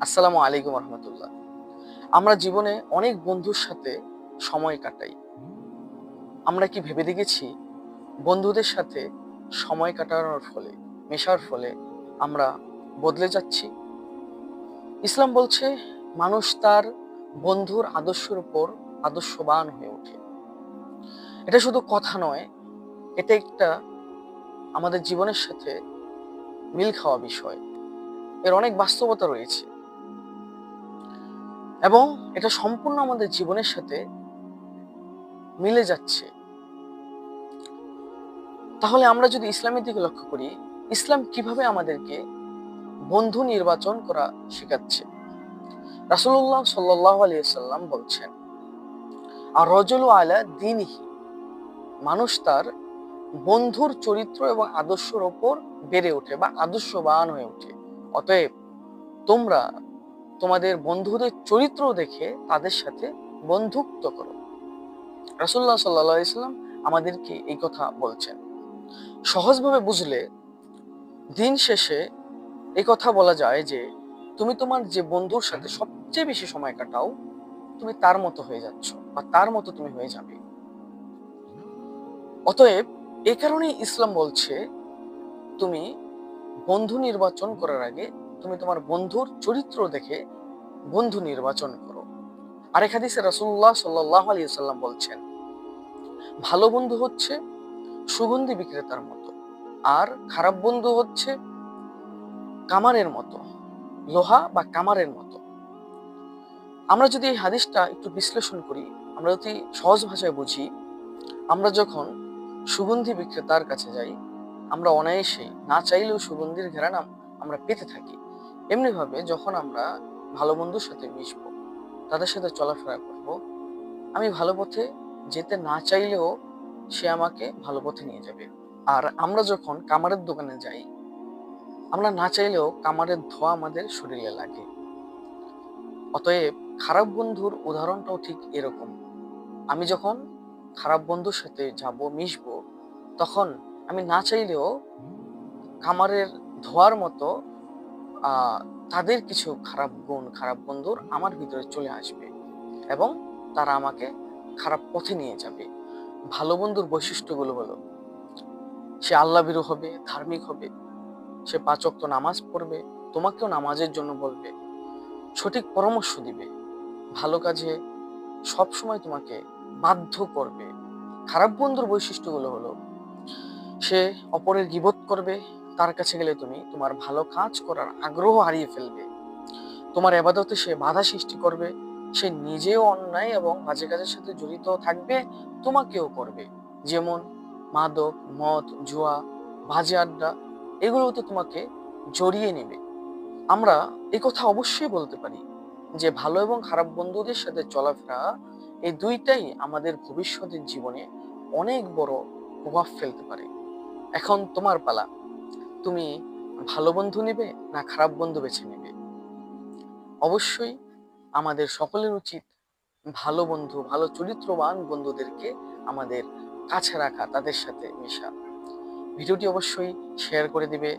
আসসালামু আলাইকুম রহমতুল্লাহ। আমরা জীবনে অনেক বন্ধুর সাথে সময় কাটাই। আমরা কি ভেবে দেখেছি? বন্ধুদের সাথে সময় কাটানোর ফলে, মেশার ফলে আমরা বদলে যাচ্ছি? ইসলাম বলছে, মানুষ তার বন্ধুর আদর্শের উপর আদর্শবান হয়ে ওঠে। এটা শুধু কথা নয়, এটা একটা আমাদের জীবনের সাথে মিল খাওয়া বিষয়। এর অনেক বাস্তবতা রয়েছে। এবং এটা সম্পূর্ণ আমাদের জীবনের সাথে মিলে যাচ্ছে। তাহলে আমরা যদি ইসলামের দিকে লক্ষ্য করি, ইসলাম কীভাবে আমাদেরকে বন্ধু নির্বাচন করা শেখাচ্ছে? রাসুল্লাহ সাল্লাহ আলিয়াল্লাম বলছেন আর রজল আলা দিনহি মানুষ তার বন্ধুর চরিত্র এবং আদর্শের ওপর বেড়ে ওঠে বা আদর্শবান হয়ে ওঠে। অতএব তোমরা তোমাদের বন্ধুদের চরিত্র দেখে তাদের সাথে বন্ধুত্ব করো। রাসুল্লাহ সাল্লাহ ইসলাম আমাদেরকে এই কথা বলছেন। সহজভাবে বুঝলে দিন শেষে এই কথা বলা যায় যে, তুমি তোমার যে বন্ধুর সাথে সবচেয়ে বেশি সময় কাটাও, তুমি তার মতো হয়ে যাচ্ছ বা তার মতো তুমি হয়ে যাবে। অতএব এ কারণেই ইসলাম বলছে, তুমি বন্ধু নির্বাচন করার আগে তুমি তোমার বন্ধুর চরিত্র দেখে বন্ধু নির্বাচন করো। আরেক হাদিসে রাসুল্লাহ সাল্লাহ আলিয়াল্লাম বলছেন, ভালো বন্ধু হচ্ছে সুগন্ধি বিক্রেতার মতো, আর খারাপ বন্ধু হচ্ছে কামারের মতো, লোহা বা কামারের মতো। আমরা যদি এই হাদিসটা একটু বিশ্লেষণ করি, আমরা যদি সহজ ভাষায় বুঝি, আমরা যখন সুগন্ধি বিক্রেতার কাছে যাই, আমরা অনায়াসেই না চাইলেও সুগন্ধির ঘেরান আমরা পেতে থাকি। এমনি ভাবে যখন আমরা ভালো বন্ধুর সাথে মিশব, তাদের সাথে চলাফেরা করব, আমি ভালো পথে যেতে না চাইলেও সে আমাকে ভালো পথে নিয়ে যাবে। আর আমরা যখন কামারের দোকানে যাই, আমরা না চাইলেও কামারের ধোয়া আমাদের শরীরে লাগে। অতএব খারাপ বন্ধুর উদাহরণটাও ঠিক এরকম। আমি যখন খারাপ বন্ধুর সাথে যাব, মিশবো, তখন আমি না চাইলেও কামারের ধোয়ার মতো তাদের কিছু খারাপ গুণ, খারাপ বন্ধুর আমার ভিতরে চলে আসবে এবং তারা আমাকে খারাপ পথে নিয়ে যাবে। ভালো বন্ধুর বৈশিষ্ট্যগুলো হলো, সে আল্লাহ বিরু হবে, ধার্মিক হবে, সে পাচক নামাজ পড়বে, তোমাকেও নামাজের জন্য বলবে, সঠিক পরামর্শ দিবে, ভালো কাজে সব সময় তোমাকে বাধ্য করবে। খারাপ বন্ধুর বৈশিষ্ট্যগুলো হলো, সে অপরের গিবত করবে তার কাছে গেলে তুমি তোমার ভালো কাজ করার আগ্রহ হারিয়ে ফেলবে? তোমার এবাদতে সে বাধা সৃষ্টি করবে, সে নিজেও অন্যায় এবং বাজে কাজের সাথে জড়িত থাকবে, তোমাকেও করবে। যেমন মাদক, মদ, জুয়া, বাজে আড্ডা এগুলোতে তোমাকে জড়িয়ে নেবে। আমরা এই কথা অবশ্যই বলতে পারি যে ভালো এবং খারাপ বন্ধুদের সাথে চলাফেরা এই দুইটাই আমাদের ভবিষ্যতের জীবনে অনেক বড় প্রভাব ফেলতে পারে। এখন তোমার পালা। তুমি ভালো বন্ধু নেবে না খারাপ বন্ধু বেছে নেবে? অবশ্যই আমাদের সকলের উচিত ভালো বন্ধু, ভালো চরিত্রবান বন্ধুদেরকে আমাদের কাছে রাখা, তাদের সাথে মেশা। ভিডিওটি অবশ্যই শেয়ার করে দিবে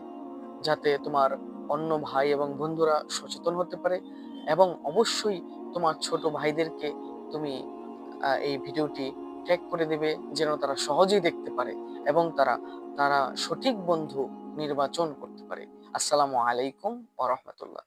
যাতে তোমার অন্য ভাই এবং বন্ধুরা সচেতন হতে পারে এবং অবশ্যই তোমার ছোট ভাইদেরকে তুমি এই ভিডিওটি ট্যাগ করে দেবে যেন তারা সহজেই দেখতে পারে এবং তারা তারা সঠিক বন্ধু নির্বাচন করতে পারে। আসসালামু আলাইকুম ওয়া রাহমাতুল্লাহ।